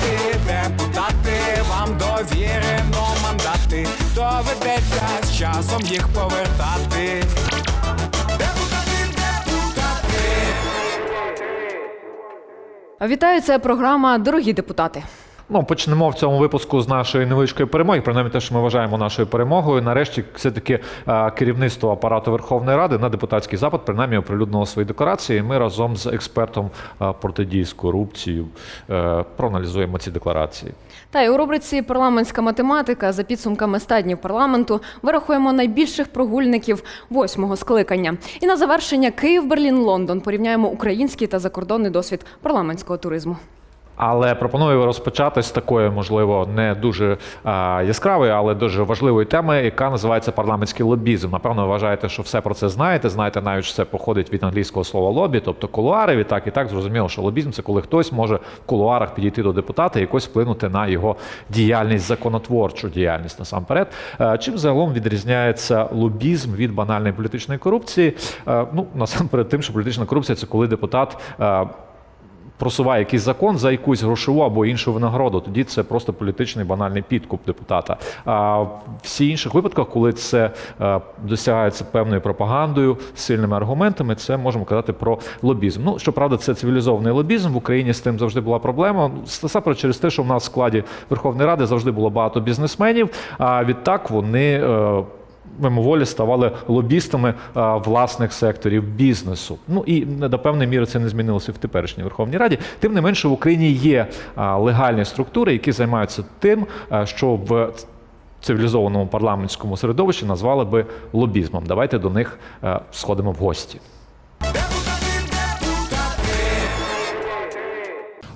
депутати, депутати, вам довірено мандати. Доведеться з часом їх повертати. Вітаю, це програма Дорогі депутати. Ну, почнемо в цьому випуску з нашої невеличкої перемоги. Принаймні те, що ми вважаємо нашою перемогою. Нарешті, все-таки е, керівництво апарату Верховної Ради на депутатський запит принаймні оприлюднило свої декларації. Ми разом з експертом протидії з корупцією е, проаналізуємо ці декларації. Та й у рубриці Парламентська математика за підсумками ста днів парламенту вирахуємо найбільших прогульників восьмого скликання. І на завершення Київ, Берлін, Лондон порівняємо український та закордонний досвід парламентського туризму. Але пропоную розпочати з такої, можливо, не дуже а, яскравої, але дуже важливої теми, яка називається парламентський лобізм. Напевно, вважаєте, що все про це знаєте. Знаєте, навіть що це походить від англійського слова лобі, тобто кулуари. Так і так зрозуміло, що лобізм це коли хтось може в кулуарах підійти до депутата і якось вплинути на його діяльність, законотворчу діяльність насамперед. Е, Чим загалом відрізняється лобізм від банальної політичної корупції? Е, Ну насамперед, тим, що політична корупція це коли депутат. Е, просуває якийсь закон за якусь грошову або іншу винагороду, тоді це просто політичний банальний підкуп депутата. А в всіх інших випадках, коли це е, досягається певною пропагандою, сильними аргументами, це можемо казати про лобізм. Ну щоправда, це цивілізований лобізм в Україні з тим завжди була проблема. Насамперед через те, що в нас в складі Верховної Ради завжди було багато бізнесменів. А відтак вони. Е, мимоволі ставали лобістами а, власних секторів бізнесу. Ну і до певної міри це не змінилося в теперішній Верховній Раді. Тим не менше, в Україні є а, легальні структури, які займаються тим, а, що в цивілізованому парламентському середовищі назвали би лобізмом. Давайте до них сходимо в гості.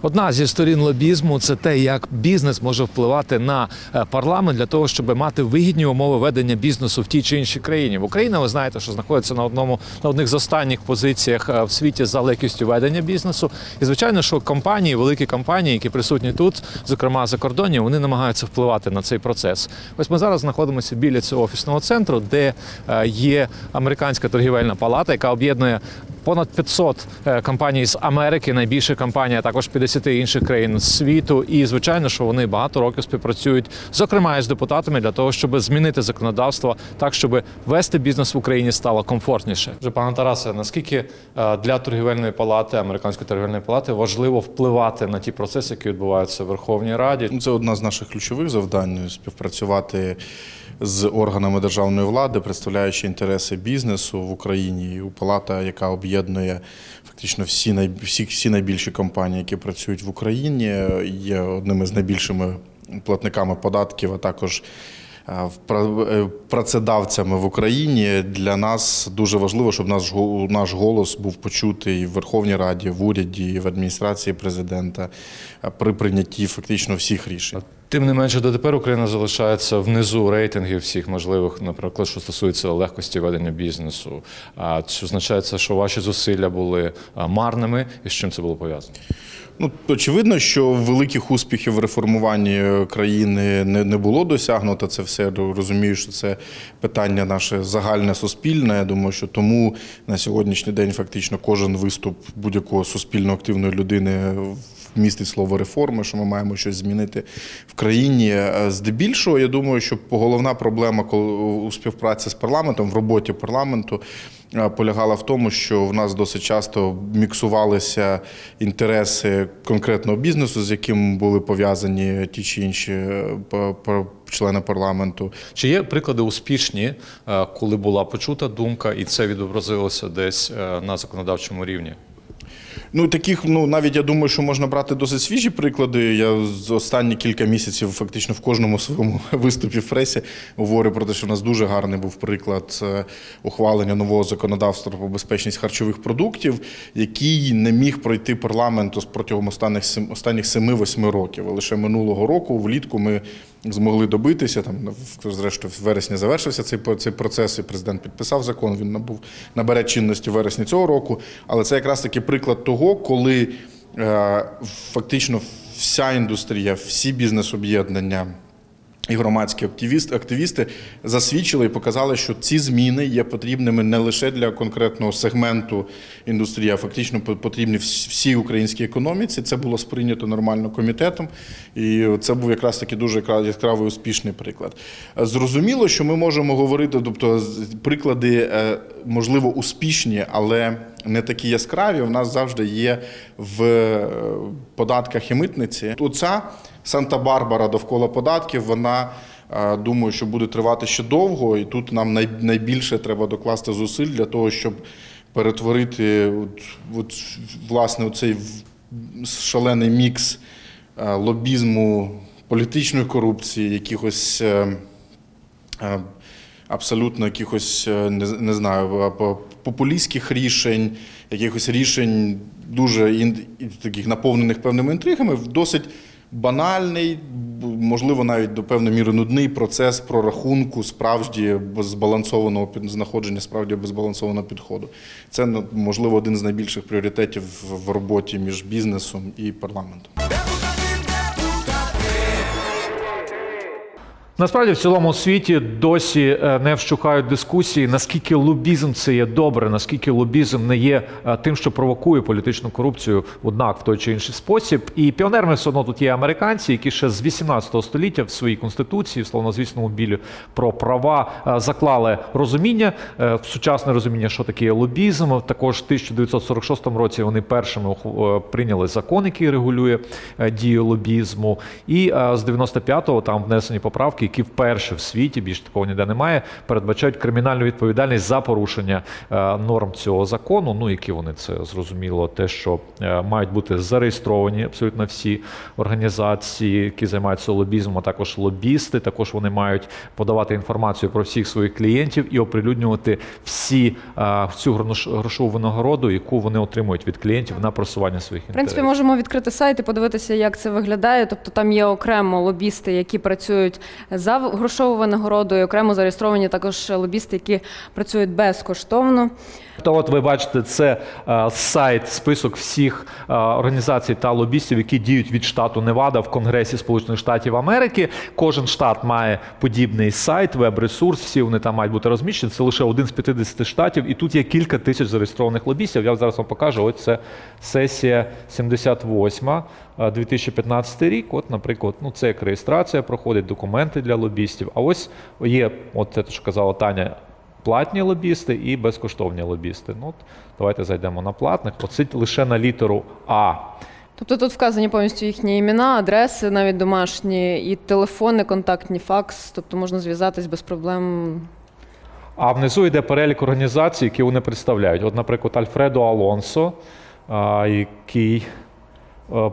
Одна зі сторін лобізму це те, як бізнес може впливати на е, парламент для того, щоб мати вигідні умови ведення бізнесу в тій чи іншій країні. В Україні ви знаєте, що знаходиться на одному на одних з останніх позиціях е, в світі за легкістю ведення бізнесу. І звичайно, що компанії, великі компанії, які присутні тут, зокрема за кордоні, вони намагаються впливати на цей процес. Ось ми зараз знаходимося біля цього офісного центру, де е, є американська торгівельна палата, яка об'єднує понад 500 е, компаній з Америки, найбільша компанія, а також 50 інших країн світу. І звичайно, що вони багато років співпрацюють, зокрема і з депутатами, для того, щоб змінити законодавство так, щоб вести бізнес в Україні стало комфортніше. Вже пане Тарасе, наскільки е, для торгівельної палати, американської торгівельної палати, важливо впливати на ті процеси, які відбуваються в Верховній Раді? Це одна з наших ключових завдань співпрацювати з органами державної влади, представляючи інтереси бізнесу в Україні. І палата, яка об'єднує фактично всі всі, всі найбільші компанії, які працюють в Україні, є одними з найбільшими платниками податків, а також е, е, працедавцями в Україні для нас дуже важливо, щоб наш наш голос був почутий в Верховній Раді, в уряді, в адміністрації президента е, при прийнятті фактично всіх рішень. Тим не менше, дотепер Україна залишається внизу рейтингів всіх можливих, наприклад, що стосується легкості ведення бізнесу. А чи означає що ваші зусилля були марними, і з чим це було пов'язано? Ну, очевидно, що великих успіхів в реформуванні країни не, не було досягнуто. Це все розумію, що це питання наше загальне суспільне. Я думаю, що тому на сьогоднішній день фактично кожен виступ будь-якого суспільно активної людини містить слово реформи, що ми маємо щось змінити в країні. Е, Здебільшого, я думаю, що головна проблема у співпраці з парламентом в роботі парламенту е, полягала в тому, що в нас досить часто міксувалися інтереси конкретного бізнесу, з яким були пов'язані ті чи інші е, члени парламенту. Чи є приклади успішні, коли була почута думка, і це відобразилося десь на законодавчому рівні? Ну таких, ну навіть я думаю, що можна брати досить свіжі приклади. Я з останні кілька місяців фактично в кожному своєму виступі в пресі говорю про те, що у нас дуже гарний був приклад е, ухвалення нового законодавства про безпечність харчових продуктів, який не міг пройти парламенту протягом останніх останніх 7-8 років. Лише минулого року, влітку, ми змогли добитися. Там зрештою в вересні завершився цей цей процес, і президент підписав закон. Він набув набере чинності в вересні цього року. Але це якраз таки приклад того, коли е, фактично вся індустрія, всі бізнес-об'єднання. І громадські активісти, активісти засвідчили і показали, що ці зміни є потрібними не лише для конкретного сегменту індустрії, а фактично по- потрібні вс- всій українській економіці. Це було сприйнято нормально комітетом, і це був якраз таки дуже яскравий успішний приклад. Зрозуміло, що ми можемо говорити, тобто приклади е, можливо успішні, але не такі яскраві. У нас завжди є в е, податках і митниці. Оця Санта-Барбара довкола податків, вона е, думаю, що буде тривати ще довго, і тут нам найбільше треба докласти зусиль для того, щоб перетворити от, от, власне цей шалений мікс е, лобізму, політичної корупції, якихось. абсолютно якихось, не, знаю, популістських рішень, якихось рішень дуже ін, таких наповнених певними інтригами, в досить банальний, можливо, навіть до певної міри нудний процес прорахунку справді збалансованого знаходження справді безбалансованого підходу. Це можливо один з найбільших пріоритетів в роботі між бізнесом і парламентом. Насправді в цілому світі досі е, не вщухають дискусії, наскільки лобізм це є добре, наскільки лобізм не є е, тим, що провокує політичну корупцію, однак в той чи інший спосіб. І піонерами все одно тут є американці, які ще з 18 століття в своїй конституції, в словнозвісному білі про права е, заклали розуміння, сучасне розуміння, що таке лобізм. Також в 1946 році вони першими прийняли закон, який регулює дію лобізму. І з 95-го там внесені поправки, які вперше в світі, більше такого ніде немає, передбачають кримінальну відповідальність за порушення е, норм цього закону. Ну, які вони це зрозуміло, те, що е, мають бути зареєстровані абсолютно всі організації, які займаються лобізмом, а також лобісти. Також вони мають подавати інформацію про всіх своїх клієнтів і оприлюднювати всі е, всю грош- грошову винагороду, яку вони отримують від клієнтів на просування своїх В принципі, можемо відкрити сайт і подивитися, як це виглядає. Тобто там є окремо лобісти, які працюють за грошову винагороду, і окремо зареєстровані також лобісти, які працюють безкоштовно. То от ви бачите, це е, сайт, список всіх е, організацій та лобістів, які діють від штату Невада в Конгресі Сполучених Штатів Америки. Кожен штат має подібний сайт, веб-ресурс. Всі вони там мають бути розміщені. Це лише один з 50 штатів, і тут є кілька тисяч зареєстрованих лобістів. Я зараз вам покажу. Ось це сесія 78, е, 2015 рік. От, наприклад, ну це як реєстрація проходить, документи для лобістів. А ось є, от це те, що казала Таня, платні лобісти і безкоштовні лобісти. Ну, от, давайте зайдемо на платних. Оце лише на літеру А. Тобто тут вказані повністю їхні імена, адреси, навіть домашні, і телефони, контактні, факс. Тобто можна зв'язатись без проблем. А внизу йде перелік організацій, які вони представляють. От, наприклад, Альфредо Алонсо, який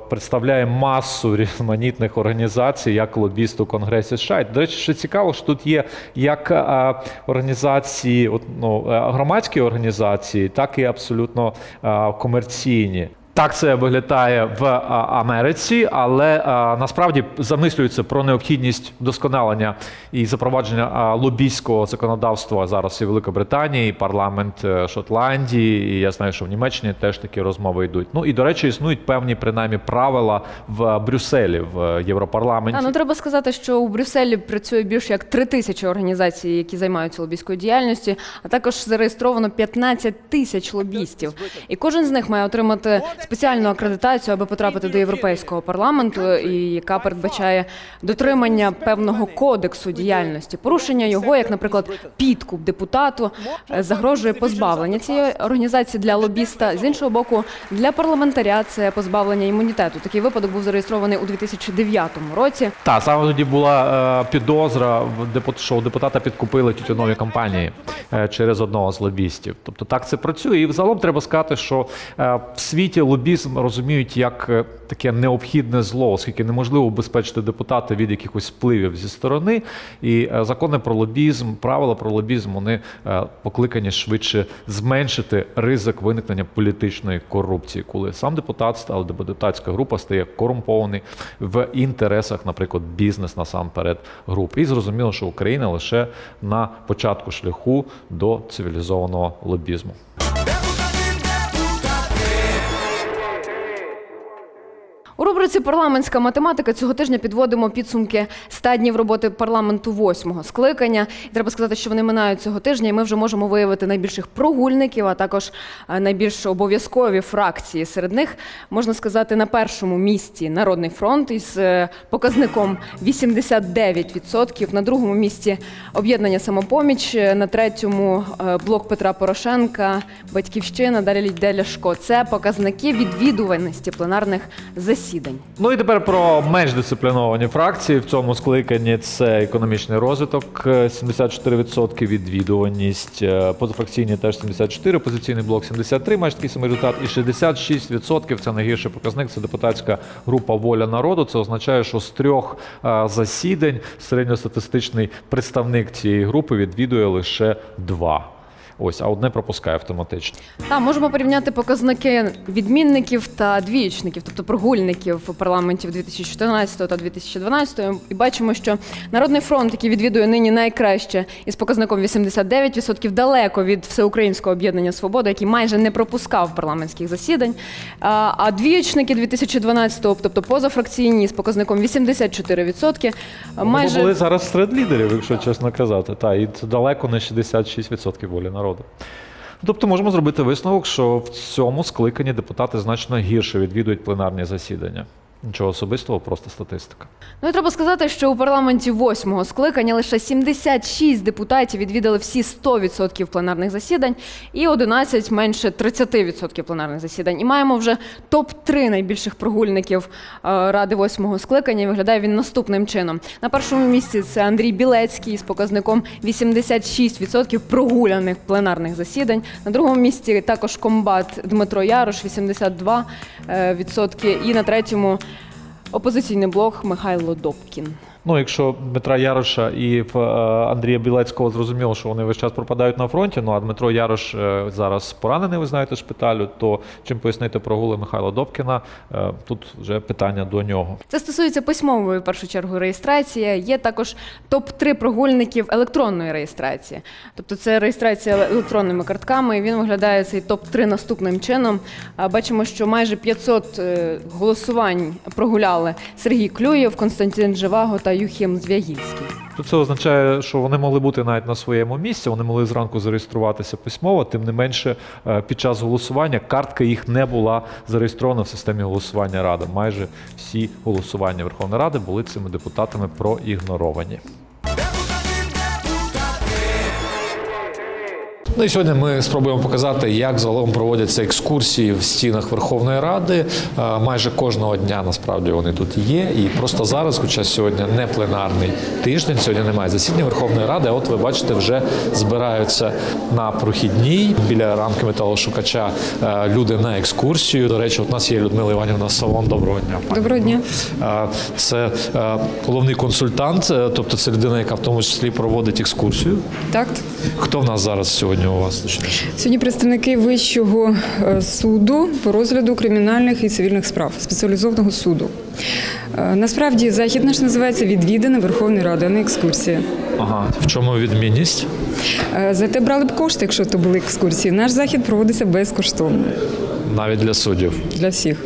представляє масу різноманітних організацій, як лобіст у Конгресі США. До речі, що цікаво, що тут є як е, організації, ну, е, громадські організації, так і абсолютно е, комерційні. Так це виглядає в Америці, але насправді замислюється про необхідність вдосконалення і запровадження лобійського законодавства зараз і Великобританії, і парламент е, Шотландії. І я знаю, що в Німеччині теж такі розмови йдуть. Ну і до речі, існують певні принаймні правила в Брюсселі в Європарламенті. А, ну треба сказати, що у Брюсселі працює більше як три тисячі організацій, які займаються лобійською діяльністю, а також зареєстровано 15 тисяч лобістів. І кожен з них має отримати спеціальну акредитацію, аби потрапити до європейського парламенту, і яка передбачає дотримання певного кодексу діяльності. Порушення його, як, наприклад, підкуп депутату, е, загрожує позбавлення цієї організації для лобіста. З іншого боку, для парламентаря це позбавлення імунітету. Такий випадок був зареєстрований у 2009 році. Так, саме тоді була е, підозра, в що депутата підкупили тютюнові компанії е, через одного з лобістів. Тобто так це працює. І взагалом треба сказати, що в світі лобізм розуміють як е, таке необхідне зло, оскільки неможливо убезпечити депутата від якихось впливів зі сторони. І е, закони про лобізм, правила про лобізм, вони е, покликані швидше зменшити ризик виникнення політичної корупції, коли сам депутат або депутатська група стає корумпований в інтересах, наприклад, бізнес насамперед груп. І зрозуміло, що Україна лише на початку шляху до цивілізованого лобізму. У рубриці парламентська математика цього тижня підводимо підсумки 100 днів роботи парламенту восьмого скликання. І треба сказати, що вони минають цього тижня, і ми вже можемо виявити найбільших прогульників, а також е, найбільш обов'язкові фракції. Серед них можна сказати на першому місці Народний фронт із е, показником 89%, на другому місці об'єднання самопоміч, е, на третьому блок Петра Порошенка, Батьківщина, далі Ляшко. Це показники відвідуваності пленарних засідань. Ну і тепер про менш дисципліновані фракції в цьому скликанні це економічний розвиток, е, 74% відвідуваність, е, позафракційні теж 74%, опозиційний блок 73%, майже такий самий результат, і 66% це найгірший показник. Це депутатська група Воля народу. Це означає, що з трьох е, засідань середньостатистичний представник цієї групи відвідує лише два. Ось, а одне пропускає автоматично. Та можемо порівняти показники відмінників та двієчників, тобто прогульників парламентів 2014 та 2012. І бачимо, що Народний фронт, який відвідує нині найкраще із показником 89%, далеко від всеукраїнського об'єднання Свобода, який майже не пропускав парламентських засідань. А, а двієчники 2012, тобто позафракційні з показником 84%, Вони майже були зараз серед лідерів, якщо чесно казати. Та, і це далеко не 66% волі народу. Тобто можемо зробити висновок, що в цьому скликанні депутати значно гірше відвідують пленарні засідання. Нічого особистого, просто статистика. Ну і треба сказати, що у парламенті восьмого скликання лише 76 депутатів відвідали всі 100% пленарних засідань і 11 менше 30% пленарних засідань. І маємо вже топ-3 найбільших прогульників е, ради восьмого скликання. І Виглядає він наступним чином. На першому місці це Андрій Білецький з показником 86% прогуляних пленарних засідань. На другому місці також комбат Дмитро Ярош 82%. е. І на третьому Опозиційний блок Михайло Добкін. Ну, якщо Дмитра Яроша і е, Андрія Білецького зрозуміло, що вони весь час пропадають на фронті. Ну а Дмитро Ярош е, зараз поранений, ви знаєте, шпиталю. То чим пояснити прогули Михайла Добкіна? Е, тут вже питання до нього. Це стосується письмової в першу чергу реєстрації. Є також топ-3 прогульників електронної реєстрації. Тобто це реєстрація електронними картками. І він виглядає цей топ-3 наступним чином. Бачимо, що майже 500 е, голосувань прогуляли Сергій Клюєв, Константин Живаго та Юхім Звягільський. То це означає, що вони могли бути навіть на своєму місці, вони могли зранку зареєструватися письмово. Тим не менше, е, під час голосування картка їх не була зареєстрована в системі голосування Ради. Майже всі голосування Верховної Ради були цими депутатами проігноровані. Ну і сьогодні ми спробуємо показати, як загалом проводяться екскурсії в стінах Верховної Ради. Е, Майже кожного дня насправді вони тут є. І просто зараз, хоча сьогодні не пленарний тиждень, сьогодні немає засідання Верховної Ради. А от ви бачите, вже збираються на прохідній біля рамки металошукача е, люди на екскурсію. До речі, от у нас є Людмила Іванівна Салон. Доброго дня. Доброго дня. Е, Це головний консультант, тобто це людина, яка в тому числі проводить екскурсію. Так, Хто в нас зараз сьогодні у вас? точніше? сьогодні представники Вищого е, суду по розгляду кримінальних і цивільних справ спеціалізованого суду. Е, Насправді захід наш називається Відвідина Верховної Ради, а не екскурсія. Ага, в чому відмінність? Е, Зате брали б кошти, якщо то були екскурсії. Наш захід проводиться безкоштовно Навіть для суддів. для всіх.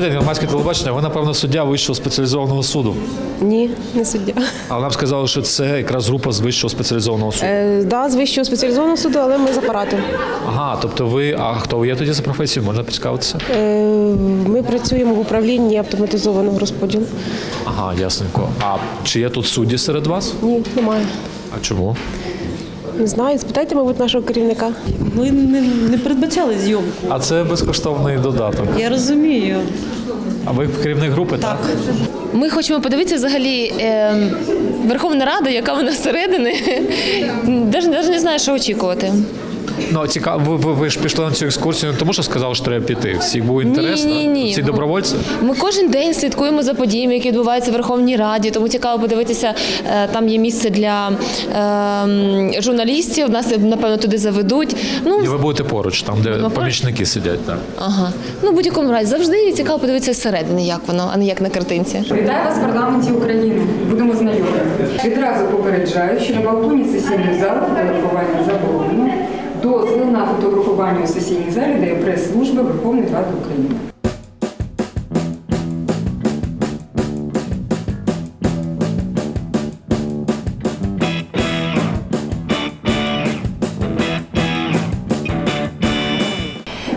Добрий день, громадське телебачення. Ви, напевно, суддя вищого спеціалізованого суду. Ні, не суддя. Але нам сказали, що це якраз група з вищого спеціалізованого суду. Е, да, з вищого спеціалізованого суду, але ми з апарату. Ага, тобто ви, а хто ви є тоді за професією? Можна поцікавитися? Е, ми працюємо в управлінні автоматизованого розподілу. Ага, ясненько. А чи є тут судді серед вас? Ні, немає. А чому? Не знаю. Спитайте, мабуть, нашого керівника. Ми не, не передбачали зйомку. А це безкоштовний додаток. Я розумію. А ви керівник групи? Так. Ми хочемо подивитися взагалі е, Верховна Рада, яка вона всередини. Навіть не знаю, що очікувати. Ну цікаво, ви, ви, ви ж пішли на цю екскурсію, не тому що сказали, що треба піти. Всіх був інтерес. ні, так? ні. Ці добровольці? Ми кожен день слідкуємо за подіями, які відбуваються в Верховній Раді. Тому цікаво подивитися. е, Там є місце для е, журналістів. Нас напевно туди заведуть. Ну І ви будете поруч, там, де поруч? помічники сидять. Так. ага. Ну в будь-якому разі завжди цікаво подивитися зсередини, як воно, а не як на картинці. Вітаю вас в парламенті України. Будемо знайомі. Відразу попереджаю, що на балконі сесійної зали фотографування заборонено. До Дозвіл на фотографування у сесійній залі дає прес-служба Верховної Ради України.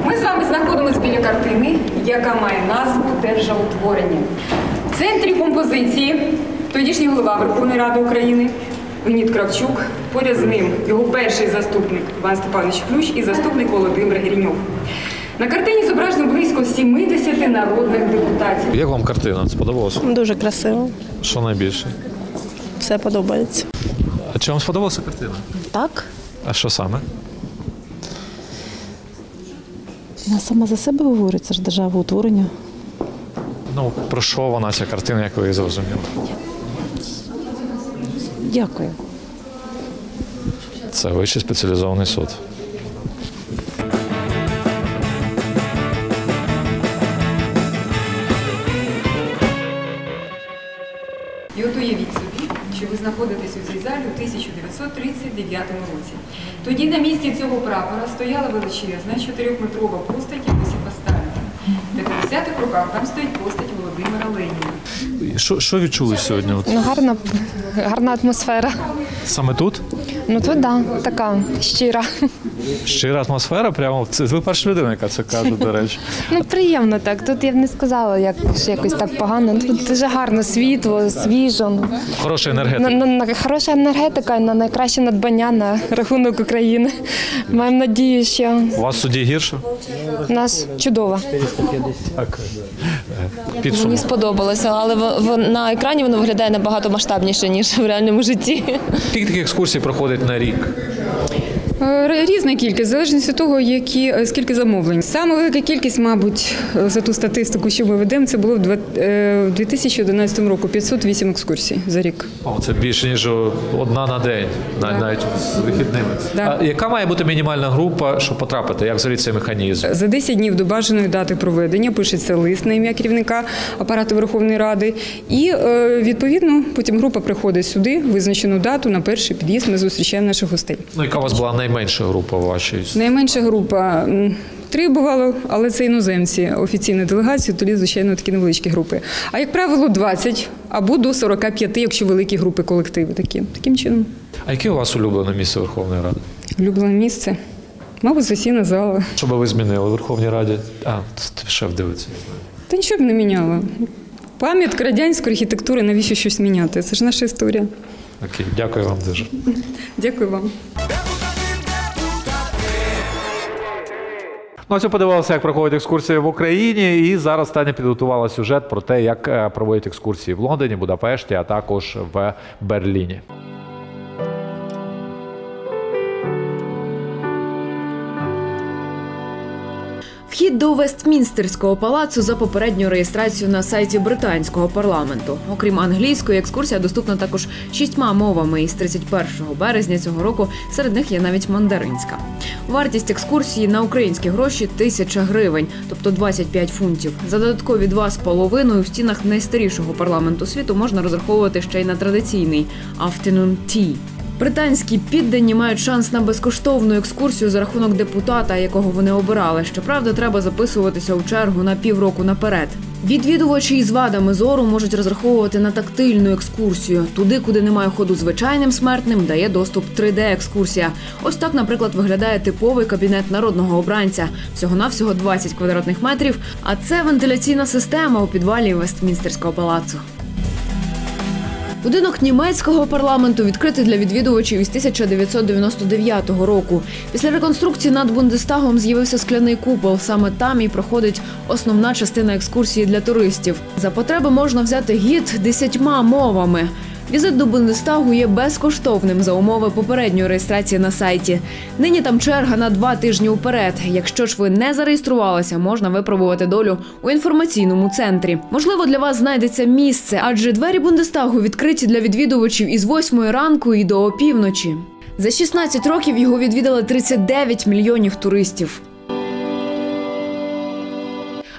Ми з вами знаходимося біля картини, яка має назву Державотворення. В центрі композиції тодішній голова Верховної Ради України Леонід Кравчук. Поряд з ним його перший заступник Іван Степанович Ключ і заступник Володимир Гіріньов. На картині зображено близько 70 народних депутатів. Як вам картина? Сподобалося? Дуже красиво. Що найбільше? Все подобається. А чи вам сподобалася картина? Так. А що саме? Вона сама за себе говорить, це ж державоутворення. Ну, про що вона ця картина, як ви її зрозуміли? Дякую. Це вищий спеціалізований суд. І от уявіть собі, що ви знаходитесь у цій залі у 1939 році. Тоді на місці цього прапора стояла величезна чотирьохметрова постать Йосифа Сталіна. На 50-х роках там стоїть постать Володимира Леніна. Що, що відчули сьогодні? От Ну, гарна, гарна атмосфера. саме тут? Ну тут да, така щира. Щира атмосфера, прямо це ви перша людина, яка це каже, до речі. Ну приємно так. Тут я б не сказала, як що якось так погано. Тут дуже гарно, світло, свіжо. Ну, Хороша енергетика. на, на хороша енергетика, на найкраще надбання на рахунок України. Маємо надію, що У вас в суді гірше? в нас чудово. Так. Мені сподобалося, але в, на екрані воно виглядає набагато масштабніше, ніж в реальному житті. Скільки таких екскурсій проходить на рік? Е, Різна кількість, в залежності від того, які, е, скільки замовлень. Саме велика кількість, мабуть, е, за ту статистику, що ми ведемо, це було в два- е, в 2011 році 508 екскурсій за рік. О, це більше ніж одна на день, навіть, навіть з вихідними. Да. А яка має бути мінімальна група, щоб потрапити? Як взагалі цей механізм? За 10 днів до бажаної дати проведення пишеться лист на ім'я керівника апарату Верховної Ради. І відповідно потім група приходить сюди, визначену дату на перший під'їзд. Ми зустрічаємо наших гостей. Ну, яка у вас була найменша група у вашій? Найменша група три бувало, але це іноземці офіційної делегації, тоді, звичайно, такі невеличкі групи. А як правило, 20 або до 45, якщо великі групи колективи такі. Таким чином, А яке у вас улюблене місце Верховної Ради? улюблене місце. Мабуть, сесійна зала. Що би ви змінили у Верховній Раді? А, шеф дивиться. Та нічого б не міняло. Пам'ятка радянської архітектури, навіщо щось міняти? Це ж наша історія. Окей, дякую вам дуже. Дякую вам. Ну, ось подивилися, як проходять екскурсії в Україні, і зараз Таня підготувала сюжет про те, як е, проводять екскурсії в Лондоні, Будапешті, а також в Берліні. Вхід до Вестмінстерського палацу за попередню реєстрацію на сайті британського парламенту. Окрім англійської, екскурсія доступна також шістьма мовами. І з 31 березня цього року серед них є навіть мандаринська. Вартість екскурсії на українські гроші тисяча гривень, тобто 25 фунтів. За додаткові два з половиною в стінах найстарішого парламенту світу можна розраховувати ще й на традиційний afternoon tea. Британські піддані мають шанс на безкоштовну екскурсію за рахунок депутата, якого вони обирали. Щоправда, треба записуватися у чергу на півроку наперед. Відвідувачі із вадами зору можуть розраховувати на тактильну екскурсію. Туди, куди немає ходу звичайним смертним, дає доступ 3D-екскурсія. Ось так, наприклад, виглядає типовий кабінет народного обранця. Всього навсього 20 квадратних метрів. А це вентиляційна система у підвалі Вестмінстерського палацу. Будинок німецького парламенту відкритий для відвідувачів із 1999 року. Після реконструкції над Бундестагом з'явився скляний купол. Саме там і проходить основна частина екскурсії для туристів. За потреби можна взяти гід десятьма мовами. Візит до Бундестагу є безкоштовним за умови попередньої реєстрації на сайті. Нині там черга на два тижні уперед. Якщо ж ви не зареєструвалися, можна випробувати долю у інформаційному центрі. Можливо, для вас знайдеться місце, адже двері Бундестагу відкриті для відвідувачів із 8 ранку і до опівночі. За 16 років його відвідали 39 мільйонів туристів.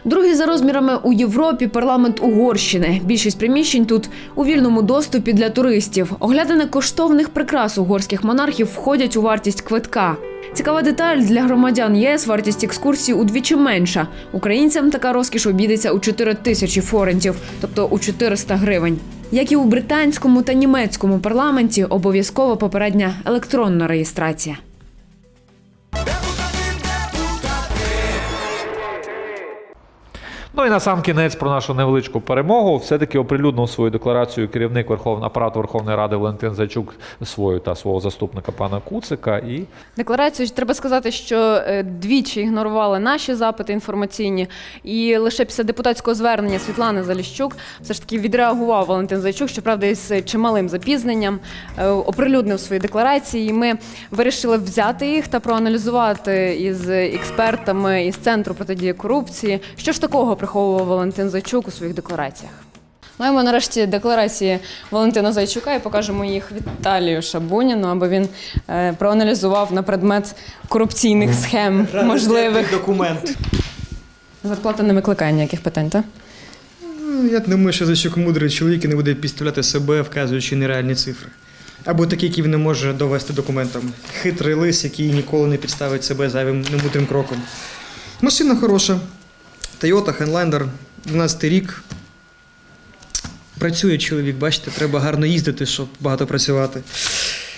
Другий за розмірами у Європі парламент Угорщини. Більшість приміщень тут у вільному доступі для туристів. Оглядини коштовних прикрас угорських монархів входять у вартість квитка. Цікава деталь для громадян ЄС вартість екскурсії удвічі менша. Українцям така розкіш обійдеться у 4 тисячі форентів, тобто у 400 гривень. Як і у британському та німецькому парламенті, обов'язкова попередня електронна реєстрація. Ну і на сам кінець про нашу невеличку перемогу. Все-таки оприлюднив свою декларацію керівник Верховної апарату Верховної Ради Валентин Зайчук свою та свого заступника пана Куцика. І Декларацію треба сказати, що е, двічі ігнорували наші запити інформаційні, і лише після депутатського звернення Світлани Заліщук все ж таки відреагував Валентин Зайчук, щоправда, із чималим запізненням е, оприлюднив свої декларації. І ми вирішили взяти їх та проаналізувати із експертами із центру протидії корупції. Що ж такого приховував Валентин Зайчук у своїх деклараціях? Маємо нарешті декларації Валентина Зайчука і покажемо їх Віталію Шабуніну, аби він е, проаналізував на предмет корупційних схем можливих. документ. Зарплата не викликає ніяких питань, так? Ну, Я думаю, що Зайчук мудрий чоловік і не буде підставляти себе, вказуючи нереальні цифри. Або такі, які він не може довести документами. Хитрий лис, який ніколи не підставить себе зайвим немудрим кроком. Машина хороша. Toyota Highlander, 12 рік. Працює чоловік, бачите, треба гарно їздити, щоб багато працювати.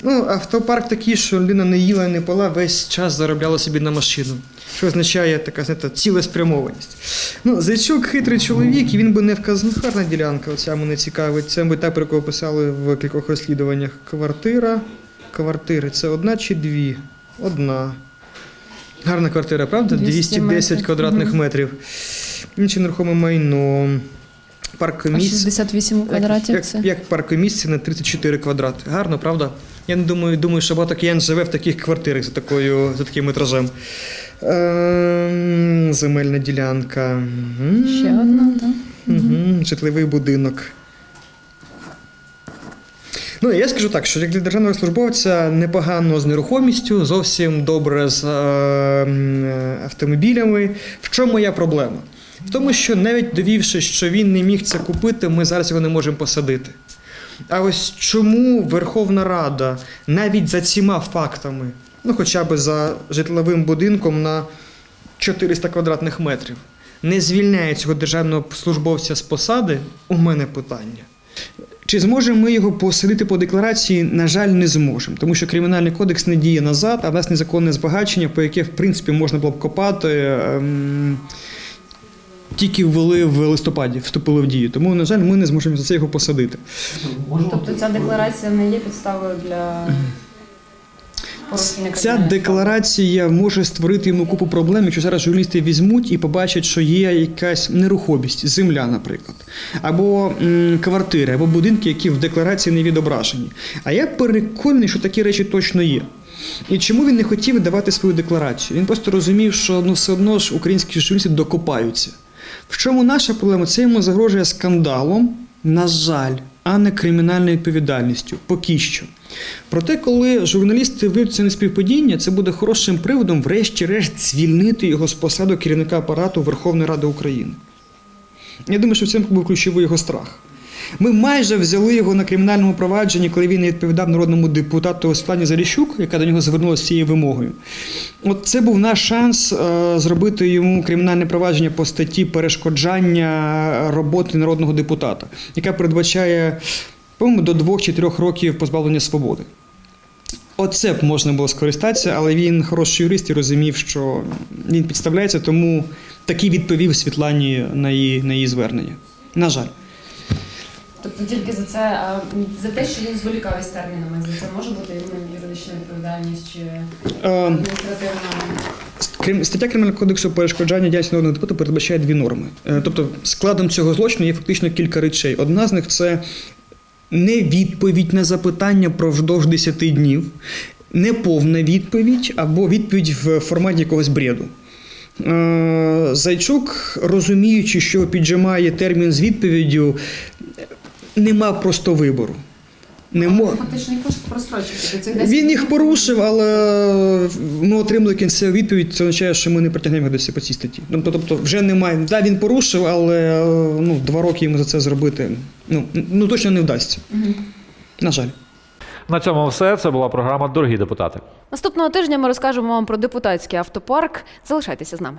Ну, автопарк такий, що людина не їла, не пила, весь час заробляла собі на машину, що означає така знаєте, цілеспрямованість. Ну, Зайчук хитрий чоловік, і він би не вказав. Ну, ділянка, оця мене цікавить. Це ми так про кого писали в кількох розслідуваннях. Квартира. Квартири це одна чи дві? Одна. Гарна квартира, правда? 210 метрів. квадратних метрів. Інше нерухоме майно. Паркомісць. 68 квадратів Як, це? як, як паркомісце на 34 квадрати. Гарно, правда? Я не думаю, думаю, що багато киян живе в таких квартирах за, такою, за таким метражем. Ем, земельна ділянка. Ще одна, так? Мгм, Житловий будинок. Ну, я скажу так, що як для державного службовця непогано з нерухомістю, зовсім добре з е, автомобілями. В чому моя проблема? В тому, що навіть довівши, що він не міг це купити, ми зараз його не можемо посадити. А ось чому Верховна Рада навіть за цими фактами, ну хоча б за житловим будинком на 400 квадратних метрів, не звільняє цього державного службовця з посади, у мене питання. Чи зможемо ми його посадити по декларації? На жаль, не зможемо, тому що кримінальний кодекс не діє назад, а в нас незаконне збагачення, по яке в принципі можна було б копати. Ем, тільки ввели в листопаді, вступили в дію. Тому, на жаль, ми не зможемо за це його посадити. Тобто ця декларація не є підставою для Ця декларація може створити йому купу проблем, якщо зараз журналісти візьмуть і побачать, що є якась нерухомість, земля, наприклад, або м, квартири, або будинки, які в декларації не відображені. А я переконаний, що такі речі точно є. І чому він не хотів давати свою декларацію? Він просто розумів, що ну, все одно ж українські журналісти докопаються. В чому наша проблема? Це йому загрожує скандалом, на жаль, а не кримінальною відповідальністю. Поки що. Проте, коли журналісти виявлять це неспівпадіння, це буде хорошим приводом, врешті-решт, звільнити його з посаду керівника апарату Верховної Ради України. Я думаю, що в цьому був ключовий його страх. Ми майже взяли його на кримінальному провадженні, коли він не відповідав народному депутату Світлані Заліщук, яка до нього звернулася з цією вимогою. От це був наш шанс е, зробити йому кримінальне провадження по статті перешкоджання роботи народного депутата, яка передбачає, по-моєму, до двох чи трьох років позбавлення свободи. Оце б можна було скористатися, але він хороший юрист і розумів, що він підставляється, тому таки відповів Світлані на її, на її звернення. На жаль. Тобто тільки за це, а за те, що він зволікав із термінами, за це може бути юридична відповідальність чи Е, адміністративна? Стаття Кримінального кодексу перешкоджання діяльності народного депутата передбачає дві норми. Е, Тобто складом цього злочину є фактично кілька речей. Одна з них це не відповідь на запитання впродовж 10 днів, неповна відповідь або відповідь в форматі якогось бреду. Е, Зайчук, розуміючи, що піджимає термін з відповіддю, не мав просто вибору. Не мо... Фактично 10 Він їх порушив, але ми отримали кінцеву відповідь. Це означає, що ми не притягнемо його до по цій статті. Тобто, тобто вже немає. Да, він порушив, але ну, два роки йому за це зробити ну, ну точно не вдасться. На жаль. На цьому все. Це була програма Дорогі депутати. Наступного тижня ми розкажемо вам про депутатський автопарк. Залишайтеся з нами.